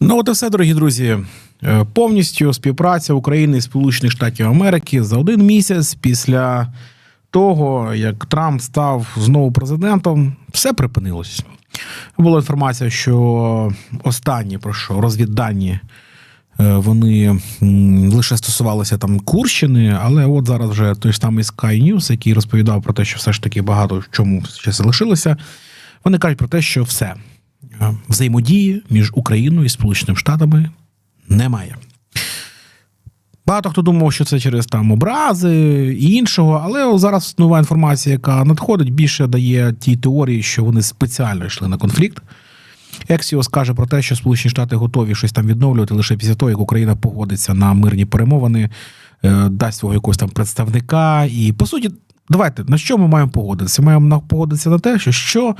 Ну, от і все, дорогі друзі. Е, Повністю співпраця України і Сполучених Штатів Америки за один місяць після того, як Трамп став знову президентом, все припинилось. Була інформація, що останні про що розвіддані е, вони лише стосувалися там Курщини, але от зараз вже той самий Sky News, який розповідав про те, що все ж таки багато в чому ще залишилося. Вони кажуть про те, що все взаємодії між Україною і Сполученими Штатами немає. Багато хто думав, що це через там образи і іншого, але зараз нова інформація, яка надходить, більше дає тій теорії, що вони спеціально йшли на конфлікт. Ексіос каже про те, що Сполучені Штати готові щось там відновлювати лише після того, як Україна погодиться на мирні перемовини, е, дасть свого якогось там представника. І по суті, давайте на що ми маємо погодитися? Маємо погодитися на те, що що.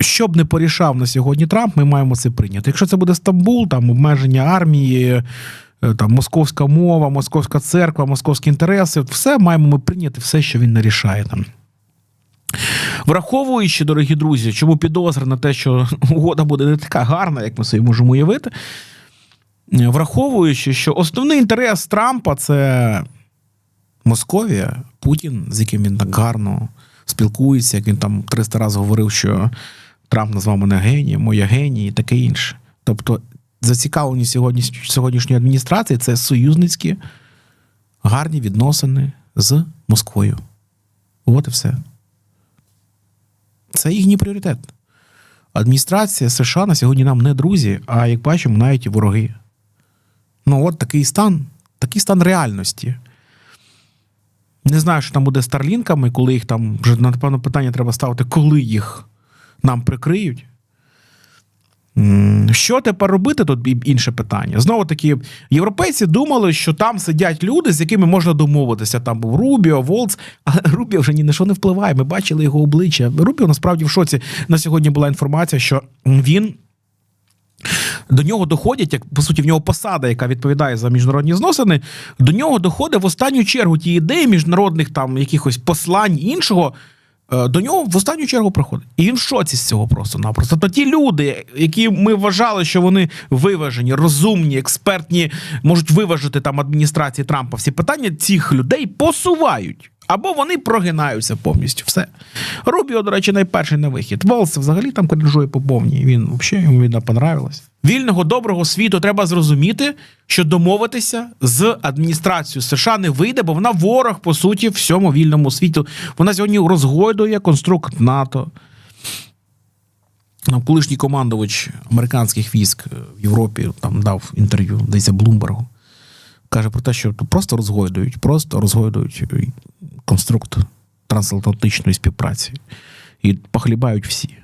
Що б не порішав на сьогодні Трамп, ми маємо це прийняти. Якщо це буде Стамбул, там обмеження армії, е, там московська мова, московська церква, московські інтереси, все маємо ми прийняти, все, що він нарішає там. Враховуючи, дорогі друзі, чому підозри на те, що угода буде не така гарна, як ми собі можемо уявити. е, Враховуючи, що основний інтерес Трампа це Московія, Путін, з яким він так гарно спілкується, як він там 300 разів говорив, що Трамп назвав мене генієм, моя геній і таке інше. Тобто, зацікавлені сьогодні, сьогоднішньої адміністрації це союзницькі гарні відносини з Москвою. От і все. Це їхній пріоритет. Адміністрація США на сьогодні нам не друзі, а як бачимо, навіть і вороги. Ну, от такий стан, такий стан реальності. Не знаю, що там буде з Старлінками, коли їх там вже напевно питання треба ставити, коли їх нам прикриють. Що тепер робити? Тут інше питання. Знову таки, європейці думали, що там сидять люди, з якими можна домовитися. Там був Рубіо, Волц, але Рубіо вже ні на що не впливає. Ми бачили його обличчя. Рубіо насправді в шоці. На сьогодні була інформація, що він. До нього доходять, як по суті, в нього посада, яка відповідає за міжнародні зносини. До нього доходить в останню чергу ті ідеї міжнародних там якихось послань іншого. Е, До нього в останню чергу приходить. І він в шоці з цього просто-напросто. То ті люди, які ми вважали, що вони виважені, розумні, експертні, можуть виважити там адміністрації Трампа всі питання, цих людей посувають. Або вони прогинаються повністю. Все. Рубіо, до речі, найперший на вихід. Волс взагалі там кринжує по повній. Він взагалі йому віда понравилось. Вільного доброго світу треба зрозуміти, що домовитися з адміністрацією США не вийде, бо вона ворог, по суті, всьому вільному світу. Вона сьогодні розгойдує конструкт НАТО. Колишній командувач американських військ в Європі там дав інтерв'ю, десь Блумбергу. Каже про те, що просто розгойдують, просто розгойдують конструкт трансатлантичної співпраці і похлібають всі.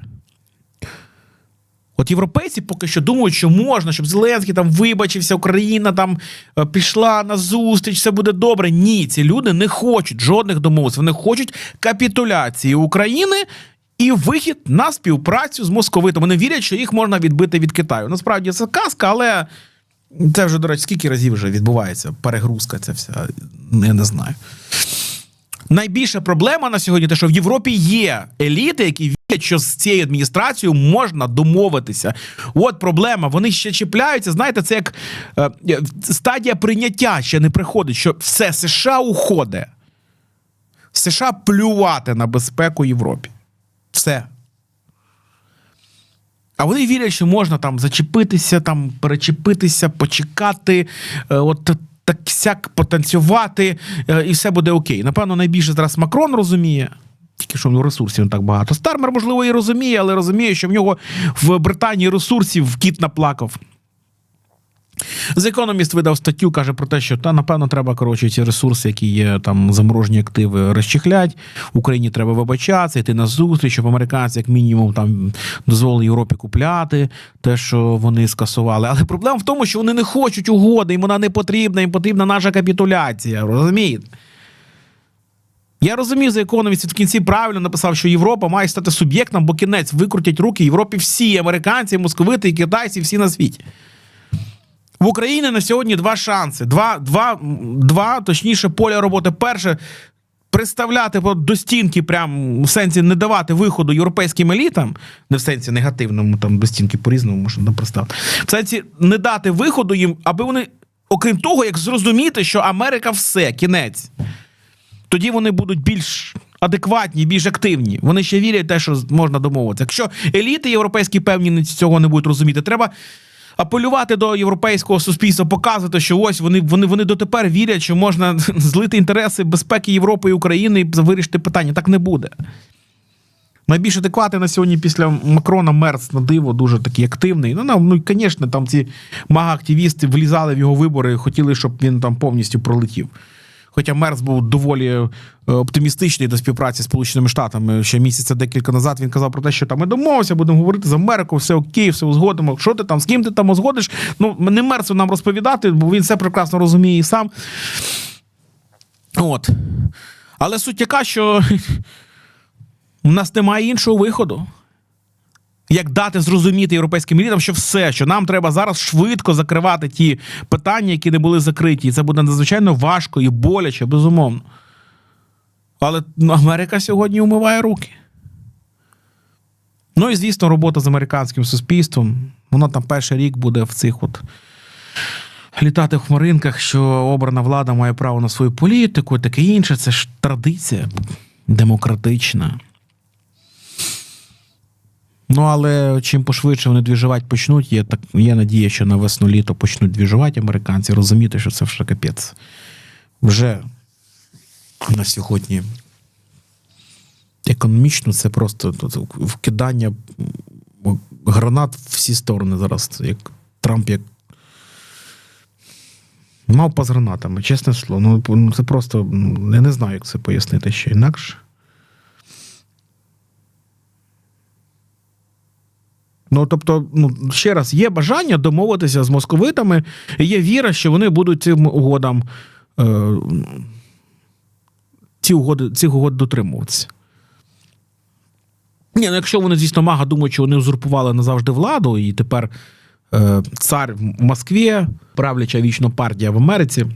От європейці поки що думають, що можна, щоб Зеленський там вибачився, Україна там е, пішла на зустріч, все буде добре. Ні, ці люди не хочуть жодних домовленостей. Вони хочуть капітуляції України і вихід на співпрацю з московитом. Вони вірять, що їх можна відбити від Китаю. Насправді це казка, але це вже, до речі, скільки разів вже відбувається перегрузка, ця вся, я не знаю. Найбільша проблема на сьогодні те, що в Європі є еліти, які що з цією адміністрацією можна домовитися. От проблема. Вони ще чіпляються. Знаєте, це як е, стадія прийняття ще не приходить, що все США уходить. США плювати на безпеку Європі. Все. А вони вірять, що можна там зачепитися, там перечепитися, почекати, е, от так сяк потанцювати, е, і все буде окей. Напевно, найбільше зараз Макрон розуміє. Тільки що нього ресурсів не так багато. Стармер, можливо, і розуміє, але розуміє, що в нього в Британії ресурсів кіт наплакав. Economist видав статтю, каже про те, що та напевно треба коротше ці ресурси, які є там заморожені активи, розчехлять. Україні треба вибачатися, йти на зустріч, щоб американці, як мінімум, там дозволили Європі купляти те, що вони скасували. Але проблема в тому, що вони не хочуть угоди, їм вона не потрібна, їм потрібна наша капітуляція. Розумієте? Я розумію, за економіст в кінці правильно написав, що Європа має стати суб'єктом, бо кінець викрутять руки Європі всі і американці, і московити, і китайці, всі на світі. В Україні на сьогодні два шанси. Два, два, два точніше, поля роботи. Перше приставляти от до стінки, прям в сенсі не давати виходу європейським елітам, не в сенсі негативному, там до стінки по-різному можна да, приставити. В сенсі не дати виходу їм, аби вони, окрім того, як зрозуміти, що Америка все, кінець. Тоді вони будуть більш адекватні, більш активні. Вони ще вірять те, що можна домовитися. Якщо еліти європейські певні цього не будуть розуміти, треба апелювати до європейського суспільства, показувати, що ось вони, вони, вони дотепер вірять, що можна злити інтереси безпеки Європи і України і вирішити питання. Так не буде. Найбільш адекватний на сьогодні після Макрона Мерц на диво дуже такий активний. Ну, ну звісно, там ці мага-активісти влізали в його вибори і хотіли, щоб він там повністю пролетів. Хоча Мерц був доволі е, оптимістичний до співпраці з Сполученими Штатами. Ще місяця декілька назад він казав про те, що там ми домовимося, будемо говорити з Америкою, все окей, все узгодимо. Що ти там, з ким ти там узгодиш? Ну, не Мерцу нам розповідати, бо він все прекрасно розуміє і сам. От. Але суть така, що у нас немає іншого виходу. Як дати зрозуміти європейським елітам, що все, що нам треба зараз швидко закривати ті питання, які не були закриті. І це буде надзвичайно важко і боляче, безумовно. Але Америка сьогодні умиває руки. Ну і звісно, робота з американським суспільством. Вона там перший рік буде в цих от літати в хмаринках, що обрана влада має право на свою політику таке інше. Це ж традиція демократична. Ну, але чим пошвидше вони двіжувати почнуть, є так, є надія, що на весну літо почнуть двіжувати американці, розуміти, що це вже капець. Вже на сьогодні економічно це просто вкидання гранат в всі сторони зараз. Як Трамп як. Мавпа з гранатами, чесне слово. Ну, це просто. Я не знаю, як це пояснити ще інакше. Ну, тобто, ну ще раз, є бажання домовитися з московитами, і є віра, що вони будуть цим угодам е, ці угоди, цих угод дотримуватися. Ні, ну якщо вони, звісно, мага думають, що вони узурпували назавжди владу, і тепер е, цар в Москві, правляча вічно партія в Америці.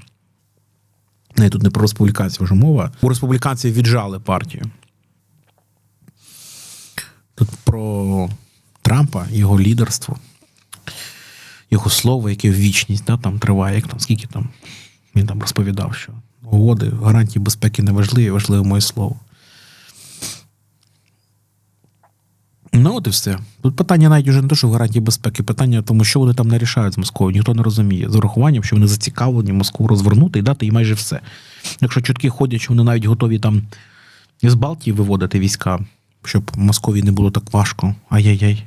Не, тут не про республіканців вже мова. У республіканців віджали партію. Тут про. Трампа, його лідерство, його слово, яке в вічність да, там триває, як там, скільки там він там розповідав, що угоди, гарантії безпеки не важливі, важливе моє слово. Ну, от і все. Тут питання навіть уже не те, що гарантії безпеки, питання, тому що вони там не рішають з Москвою, ніхто не розуміє. З урахуванням, що вони зацікавлені Москву розвернути і дати їй майже все. Якщо чутки ходять, що вони навіть готові там з Балтії виводити війська, щоб Московії не було так важко. Ай-яй-яй.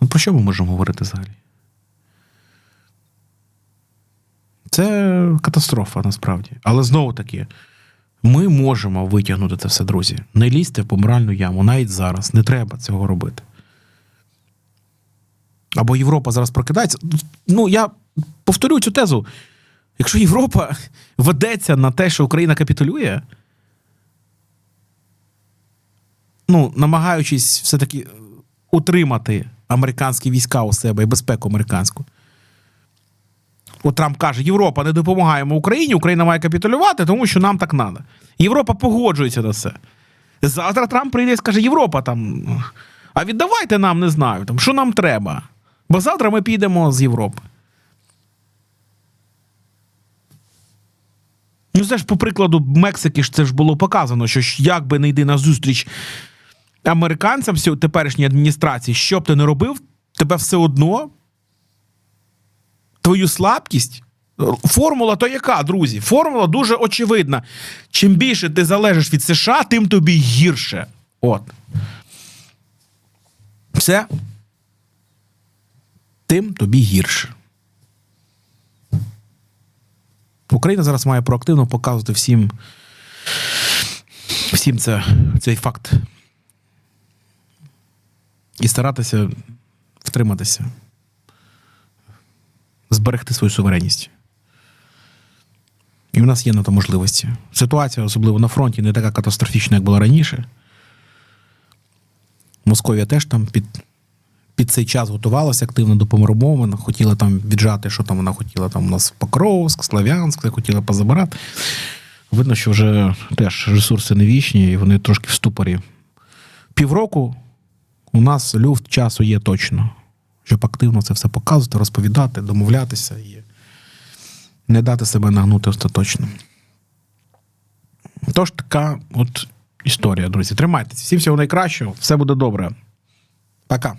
Ну, про що ми можемо говорити взагалі? Це катастрофа насправді. Але знову таки, ми можемо витягнути це все, друзі. Не лізьте по моральну яму. Навіть зараз. Не треба цього робити. Або Європа зараз прокидається. Ну, я повторю цю тезу. Якщо Європа ведеться на те, що Україна капітулює, ну, намагаючись все-таки утримати американські війська у себе і безпеку американську. От Трамп каже: Європа не допомагаємо Україні, Україна має капітулювати, тому що нам так треба. Європа погоджується на це. Завтра Трамп прийде і скаже: Європа там. А віддавайте нам, не знаю, там, що нам треба. Бо завтра ми підемо з Європи. Ну, це ж, по прикладу, Мексики ж це ж було показано, що як би не йди на зустріч американцям теперішньої адміністрації, що б ти не робив, тебе все одно. Твою слабкість. Формула то яка, друзі? Формула дуже очевидна. Чим більше ти залежиш від США, тим тобі гірше. От. Все. Тим тобі гірше. Україна зараз має проактивно показувати всім всім це, цей факт і старатися втриматися, зберегти свою суверенність. І в нас є на то можливості. Ситуація, особливо на фронті, не така катастрофічна, як була раніше. Московія теж там під під цей час готувалася активно до помиромовин, хотіла там віджати, що там вона хотіла там у нас Покровськ, Слав'янськ, хотіла позабирати. Видно, що вже теж ресурси не вічні, і вони трошки в ступорі. Півроку у нас люфт часу є точно, щоб активно це все показувати, розповідати, домовлятися і не дати себе нагнути остаточно. Тож така от історія, друзі. Тримайтеся. Всім всього найкращого, все буде добре. Пока.